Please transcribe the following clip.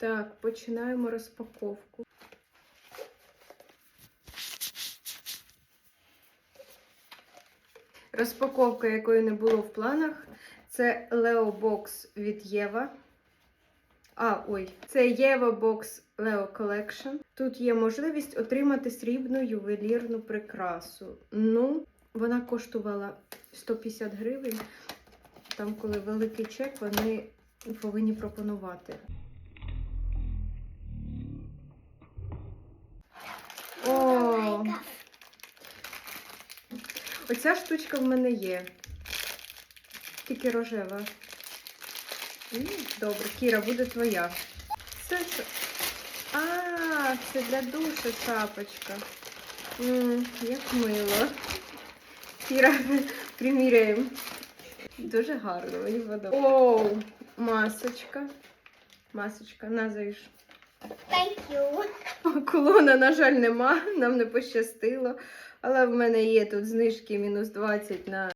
Так, починаємо розпаковку. Розпаковка, якої не було в планах, це Leo Box від Єва. А, ой, це Єва Box Leo Collection. Тут є можливість отримати срібну ювелірну прикрасу. Ну, вона коштувала 150 гривень. Там, коли великий чек, вони повинні пропонувати. Оця штучка в мене є. Тільки рожева. М, Добре, Кіра, буде твоя. Це що? А, це для душу шапочка. М, Як мило. Кіра, приміряємо. Дуже гарно, мені подобається. Оу, масочка. Масочка, назовіш. Thank you. Кулона, на жаль, нема, нам не пощастило. Але в мене є тут знижки мінус 20 на